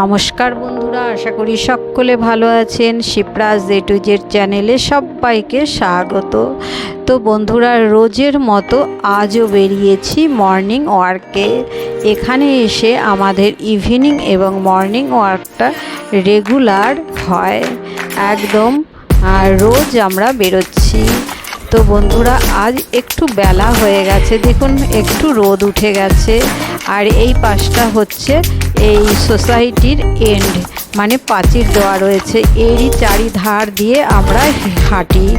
নমস্কার বন্ধুরা, আশা করি সকলে ভালো আছেন। শিপ্রাজ জে টু জেড চ্যানেলে সবাইকে স্বাগত। তো বন্ধুরা, রোজের মতো আজও বেরিয়েছি মর্নিং ওয়ার্কে এখানে এসে আমাদের ইভিনিং এবং মর্নিং ওয়ার্কটা রেগুলার হয়। একদম, আর রোজ আমরা বেরোচ্ছি। তো বন্ধুরা, আজ একটু বেলা হয়ে গেছে। দেখুন, একটু রোদ উঠে গেছে। আর এই পাশটা হচ্ছে এই সোসাইটির এন্ড মানে পাঁচির দেওয়া রয়েছে। এরই চারিধার দিয়ে আমরা হাঁটি।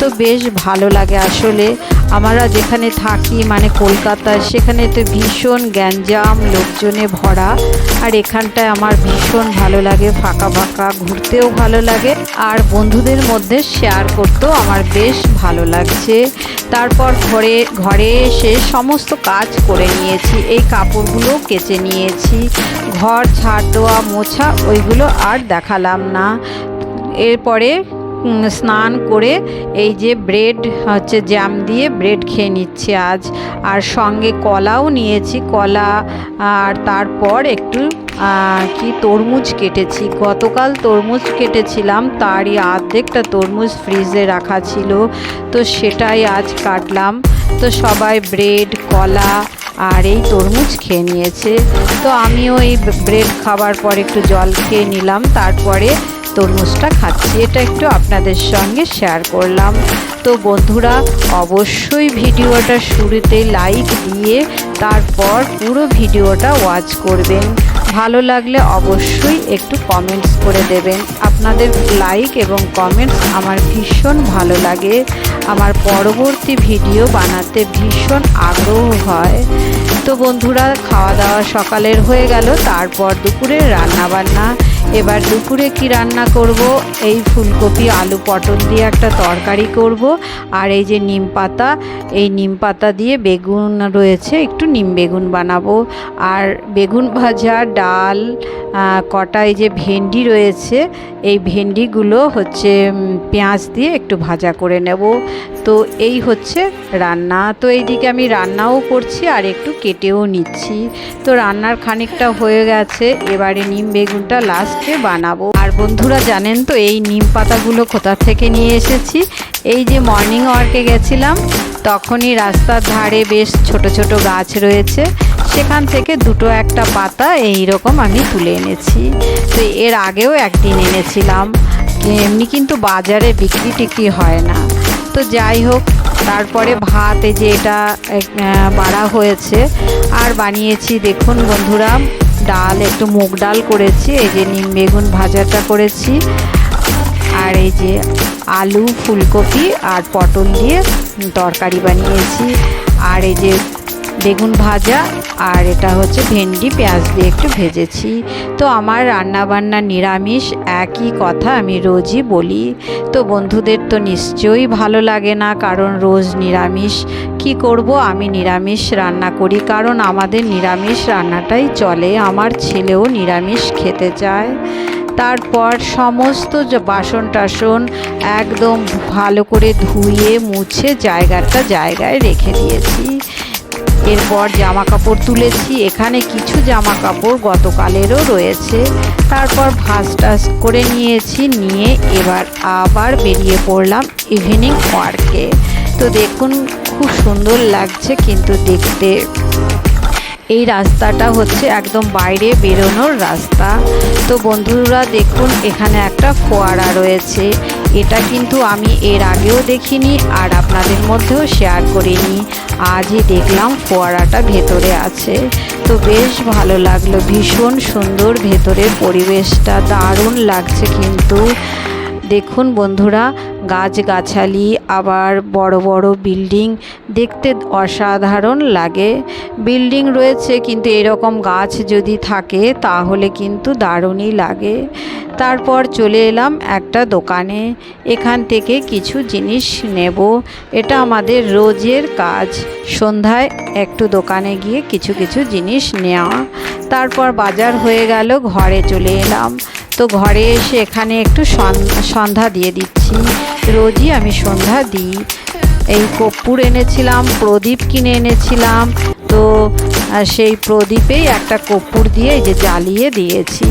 তো বেশ ভালো লাগে আসলে। আমরা যেখানে থাকি মানে কলকাতায় সেখানে তো ভীষণ গ্যাঞ্জাম, লোকজনে ভরা। আর এখানটায় আমার ভীষণ ভালো লাগে, ফাঁকা ফাঁকা, ঘুরতেও ভালো লাগে। আর বন্ধুদের মধ্যে শেয়ার করতেও আমার বেশ ভালো লাগছে। তারপর ঘরে ঘরে এসে সমস্ত কাজ করে নিয়েছি। এই কাপড়গুলো কেচে নিয়েছি। ঘর, ছাড় দেওয়া, মোছা, ওইগুলো আর দেখালাম না। এরপরে স্নান করে এই যে ব্রেড, হচ্ছে জ্যাম দিয়ে ব্রেড খেয়ে নিচ্ছি আজ। আর সঙ্গে কলাও নিয়েছি। কলা, আর তারপর একটু কি তরমুজ কেটেছি। গতকাল তরমুজ কেটেছিলাম, তারই আর্ধেকটা তরমুজ ফ্রিজে রাখা ছিল। তো সেটাই আজ কাটলাম। তো সবাই ব্রেড, কলা, আর এই তরমুজ খেয়ে নিয়েছে। তো আমিও এই ব্রেড খাবার পর একটু জল খেয়ে নিলাম। তারপরে তরমুজটা খাচ্ছি। এটা একটু আপনাদের সঙ্গে শেয়ার করলাম। তো বন্ধুরা, অবশ্যই ভিডিওটা শুরুতে লাইক দিয়ে তারপর পুরো ভিডিওটা ওয়াচ করবেন। ভালো লাগলে অবশ্যই একটু কমেন্টস করে দেবেন। আপনাদের লাইক এবং কমেন্টস আমার ভীষণ ভালো লাগে। আমার পরবর্তী ভিডিও বানাতে ভীষণ আগ্রহ হয়। তো বন্ধুরা, খাওয়া দাওয়া সকালের হয়ে গেল। তারপর দুপুরে রান্না বান্না এবার দুপুরে কি রান্না করব? এই ফুলকপি, আলু পটল দিয়ে একটা তরকারি করব। আর এই যে নিম পাতা, এই নিম পাতা দিয়ে বেগুন রয়েছে, একটু নিম বেগুন বানাবো। আর বেগুন ভাজা, ডাল কটা এই যে ভেন্ডি রয়েছে, এই ভেন্ডিগুলো হচ্ছে পেঁয়াজ দিয়ে একটু ভাজা করে নেব। তো এই হচ্ছে রান্না। তো এইদিকে আমি রান্নাও করছি আর একটু কেটেও নিচ্ছি। তো রান্নার খানিকটা হয়ে গেছে, এবারে নিম বেগুনটা লাস্টে বানাবো। আর বন্ধুরা জানেন তো, এই নিম পাতাগুলো কোথা থেকে নিয়ে এসেছি? এই যে মর্নিং ওয়ার্কে গেছিলাম, তখনই রাস্তার ধারে বেশ ছোট ছোট গাছ রয়েছে। সেখান থেকে দুটো একটা পাতা এই রকম আমি তুলে এনেছি। তো এর আগেও একদিন এনেছিলাম। এমনি কিন্তু বাজারে বিক্রি টিক্রি হয় না। তো যাই হোক, তারপরে ভাত এই যে এটা বাড়া হয়েছে, আর বানিয়েছি। দেখুন বন্ধুরা ডাল, একটু মুগ ডাল করেছি, এই যে নিম বেগুন ভাজাটা করেছি। আর এই যে আলু, ফুলকপি আর পটল দিয়ে তরকারি বানিয়েছি। আর এই যে বেগুন ভাজা আর এটা হচ্ছে ভেন্ডি পেঁয়াজ দিয়ে একটু ভেজেছি। তো আমার রান্না বান্না নিরামিষ, একই কথা আমি রোজই বলি। তো বন্ধুদের তো নিশ্চয়ই ভালো লাগে না, কারণ রোজ নিরামিষ। কি করব? আমি নিরামিষ রান্না করি, কারণ আমাদের নিরামিষ রান্নাটাই চলে। আমার ছেলেও নিরামিষ খেতে চায়। তারপর সমস্ত বাসন টাসন একদম ভালো করে ধুয়ে, মুছে জায়গাটা জায়গায় রেখে দিয়েছি। এরপর জামা কাপড় তুলেছি। এখানে কিছু জামা কাপড় গতকালেরও রয়েছে। তারপর ভাস টাস করে নিয়েছি, নিয়ে এবার আবার বেরিয়ে পড়লাম ইভিনিং ওয়ার্কে তো দেখুন, খুব সুন্দর লাগছে কিন্তু দেখতে। এই রাস্তাটা হচ্ছে একদম বাইরে বেরোনোর রাস্তা। তো বন্ধুরা, দেখুন, এখানে একটা ফোয়ারা রয়েছে। এটা কিন্তু আমি এর আগেও দেখিনি আর আপনাদের মধ্যেও শেয়ার করিনি। আজই দেখলাম ফোয়ারাটা ভেতরে আছে। তো বেশ ভালো লাগল, ভীষণ সুন্দর ভেতরের পরিবেশটা, দারুণ লাগছে কিন্তু। দেখুন বন্ধুরা, গাছগাছালি, আবার বড় বড় বিল্ডিং, দেখতে অসাধারণ লাগে। বিল্ডিং রয়েছে কিন্তু এরকম গাছ যদি থাকে তাহলে কিন্তু দারুণই লাগে। তারপর চলে এলাম একটা দোকানে, এখান থেকে কিছু জিনিস নেব। এটা আমাদের রোজের কাজ। সন্ধ্যায় একটু দোকানে গিয়ে কিছু কিছু জিনিস নেওয়া। তারপর বাজার হয়ে গেল, ঘরে চলে এলাম। তো ঘরে এসে এখানে একটু সন- সন্ধ্যা দিয়ে দিচ্ছি। রোজই আমি সন্ধ্যা দিই। এই কর্পূর এনেছিলাম, প্রদীপ কিনে এনেছিলাম। তো সেই প্রদীপেই একটা কর্পূর দিয়ে যে জ্বালিয়ে দিয়েছি।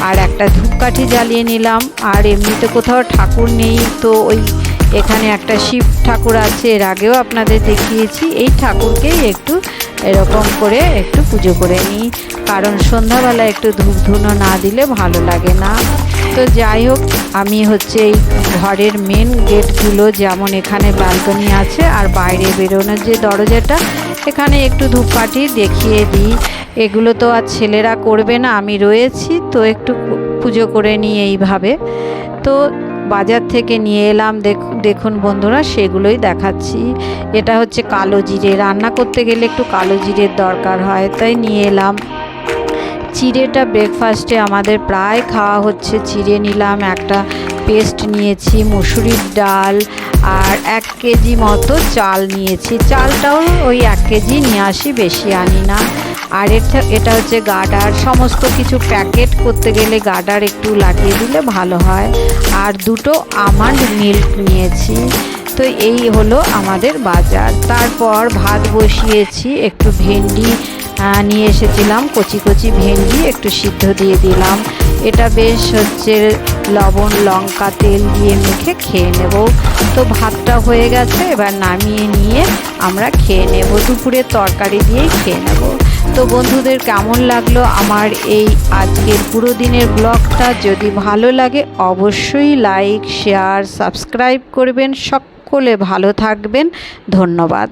আর একটা ধূপকাঠি জ্বালিয়ে নিলাম। আর এমনিতে কোথাও ঠাকুর নেই, তো ওই এখানে একটা শিব ঠাকুর আছে, এর আগেও আপনাদের দেখিয়েছি। এই ঠাকুরকেই একটু এরকম করে একটু পুজো করে নিই। কারণ সন্ধ্যাবেলা একটু ধূপ ধুনো না দিলে ভালো লাগে না। তো যাই হোক, আমি হচ্ছে এই ঘরের মেন গেটগুলো যেমন এখানে ব্যালকনি আছে আর বাইরে বেরোনোর যে দরজাটা, এখানে একটু ধূপকাঠি দেখিয়ে দিই। এগুলো তো আর ছেলেরা করবে না, আমি রয়েছি, তো একটু পুজো করে নিই এইভাবে। তো বাজার থেকে নিয়ে এলাম। দেখ- দেখুন বন্ধুরা, সেগুলোই দেখাচ্ছি। এটা হচ্ছে কালো জিরে। রান্না করতে গেলে একটু কালো জিরের দরকার হয়, তাই নিয়ে এলাম। চিড়েটা ব্রেকফাস্টে আমাদের প্রায় খাওয়া হচ্ছে। চিড়ে নিলাম, একটা পেস্ট নিয়েছি, মুসুরির ডাল আর এক কেজি মতো চাল নিয়েছি। চালটাও ওই এক কেজি, নিয়ে আসি, বেশি আনি না। আর এটা হচ্ছে গার্ডার সমস্ত কিছু প্যাকেট করতে গেলে গার্ডার একটু লাগিয়ে দিলে ভালো হয়। আর দুটো আমান্ড মিল্ক নিয়েছি। তো এই হলো আমাদের বাজার। তারপর ভাত বসিয়েছি, একটু ভেন্ডি নিয়ে এসেছিলাম, কচি কচি ভেন্ডি, একটু সিদ্ধ দিয়ে দিলাম। এটা বেশ হচ্ছে লবণ, লঙ্কা, তেল দিয়ে মেখে খেয়ে নেব। তো ভাতটা হয়ে গেছে, এবার নামিয়ে নিয়ে আমরা খেয়ে নেব। দুপুরের তরকারি দিয়েই খেয়ে নেব। তো বন্ধুদের কেমন লাগল আমার এই আজকের পুরো দিনের ব্লগটা? যদি ভালো লাগে অবশ্যই লাইক, শেয়ার, সাবস্ক্রাইব করবেন। সকলে ভালো থাকবেন। ধন্যবাদ।